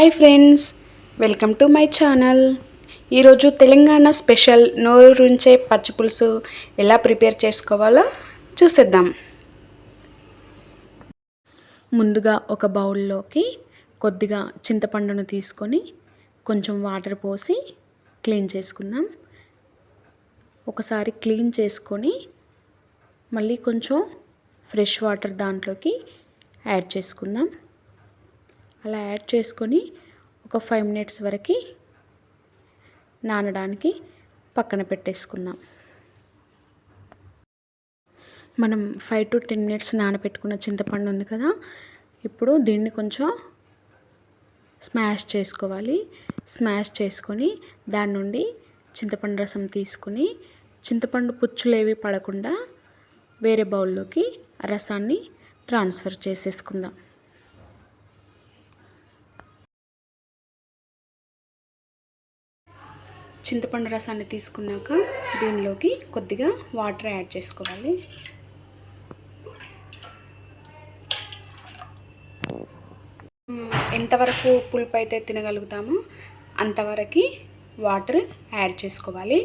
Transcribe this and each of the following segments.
Hi friends welcome to my channel ఈరోజు Telangana special నోరుంచే పచ్చి పులుసు ఎలా ప్రిపేర్ చేసుకోవాలో చూసేద్దాం. ముందుగా ఒక బౌల్లోకి కొద్దిగా చింతపండును తీసుకొని కొంచెం వాటర్ పోసి క్లీన్ చేసుకుందాం. ఒకసారి క్లీన్ చేసుకొని మళ్ళీ కొంచెం ఫ్రెష్ వాటర్ దాంట్లోకి యాడ్ చేసుకుందాం. అలా యాడ్ చేసుకొని ఒక ఫైవ్ మినిట్స్ వరకు నానడానికి పక్కన పెట్టేసుకుందాం. మనం ఫైవ్ టు టెన్ మినిట్స్ నానబెట్టుకున్న చింతపండు ఉంది కదా ఇప్పుడు దీన్ని కొంచెం స్మాష్ చేసుకోవాలి. స్మాష్ చేసుకొని దాని నుండి చింతపండు రసం తీసుకుని చింతపండు పుచ్చులేవి పడకుండా వేరే బౌల్లోకి రసాన్ని ట్రాన్స్ఫర్ చేసేసుకుందాం. చింతపండు రసాన్ని తీసుకున్నాక దీనిలోకి కొద్దిగా వాటర్ యాడ్ చేసుకోవాలి. ఎంతవరకు పులుపు అయితే తినగలుగుతామో అంతవరకు వాటర్ యాడ్ చేసుకోవాలి.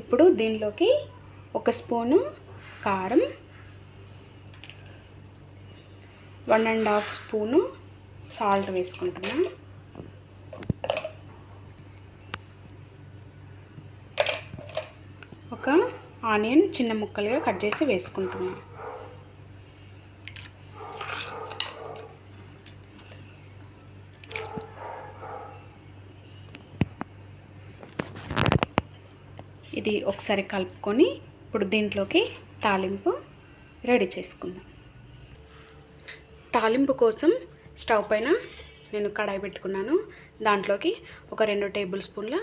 ఇప్పుడు దీనిలోకి ఒక స్పూను కారం one and half spoon salt వేసుకుంటున్నాను ఒక ఆనియన్ చిన్న ముక్కలుగా కట్ చేసి వేసుకుంటున్నాను ఇది ఒకసారి కలుపుకొని ఇప్పుడు దీంట్లోకి తాలింపు రెడీ చేసుకుందాం. తాలింపు కోసం స్టవ్ పైన నేను కడాయి పెట్టుకున్నాను. దాంట్లోకి ఒక రెండు టేబుల్ స్పూన్ల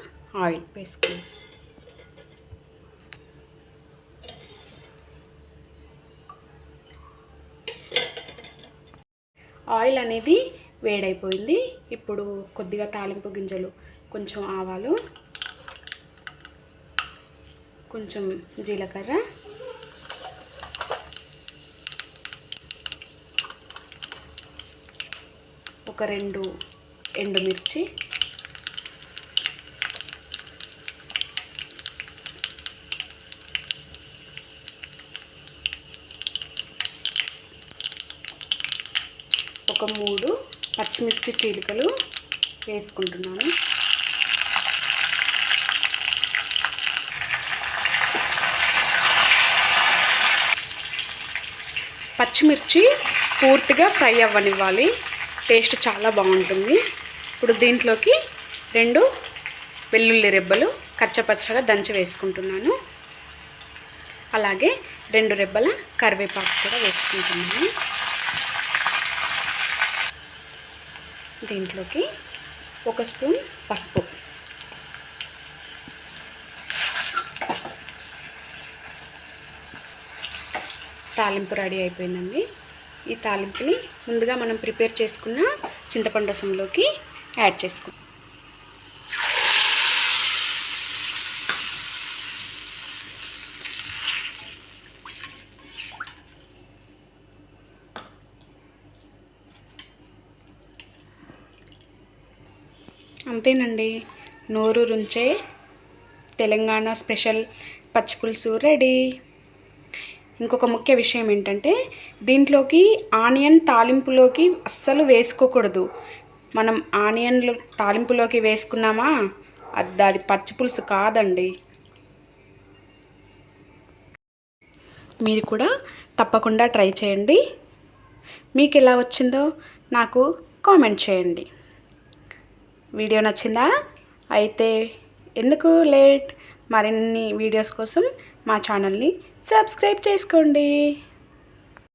ఆయిల్ వేసుకున్నాను ఆయిల్ అనేది వేడైపోయింది. ఇప్పుడు కొద్దిగా తాలింపు గింజలు కొంచెం ఆవాలు కొంచెం జీలకర్ర ఒక రెండు ఎండుమిర్చి ఒక మూడు పచ్చిమిర్చి చీలికలు వేసుకుంటున్నాను. పచ్చిమిర్చి పూర్తిగా ఫ్రై అవ్వనివ్వాలి. టేస్ట్ చాలా బాగుంటుంది. ఇప్పుడు దీంట్లోకి రెండు వెల్లుల్లి రెబ్బలు కచ్చపచ్చగా దంచి వేసుకుంటున్నాను. అలాగే రెండు రెబ్బల కరివేపాకు కూడా వేసుకుంటున్నాను. దీంట్లోకి ఒక స్పూన్ పసుపు. తాలింపు రెడీ అయిపోయిందండి. ఈ తాలింపుని ముందుగా మనం ప్రిపేర్ చేసుకున్న చింతపండు రసంలోకి యాడ్ చేసుకుంటాం అంతేనండి. నోరు రుంచే తెలంగాణ స్పెషల్ పచ్చిపులుసు రెడీ. ఇంకొక ముఖ్య విషయం ఏంటంటే దీంట్లోకి ఆనియన్ తాలింపులోకి అస్సలు వేసుకోకూడదు. మనం ఆనియన్లు తాలింపులోకి వేసుకున్నామా? అది అది పచ్చిపులుసు కాదండి. మీరు కూడా తప్పకుండా ట్రై చేయండి. మీకు ఎలా వచ్చిందో నాకు కామెంట్ చేయండి. వీడియో నచ్చిందా? అయితే ఎందుకు లేట్? మరిన్ని వీడియోస్ కోసం మా ఛానల్ని సబ్స్క్రైబ్ చేసుకోండి.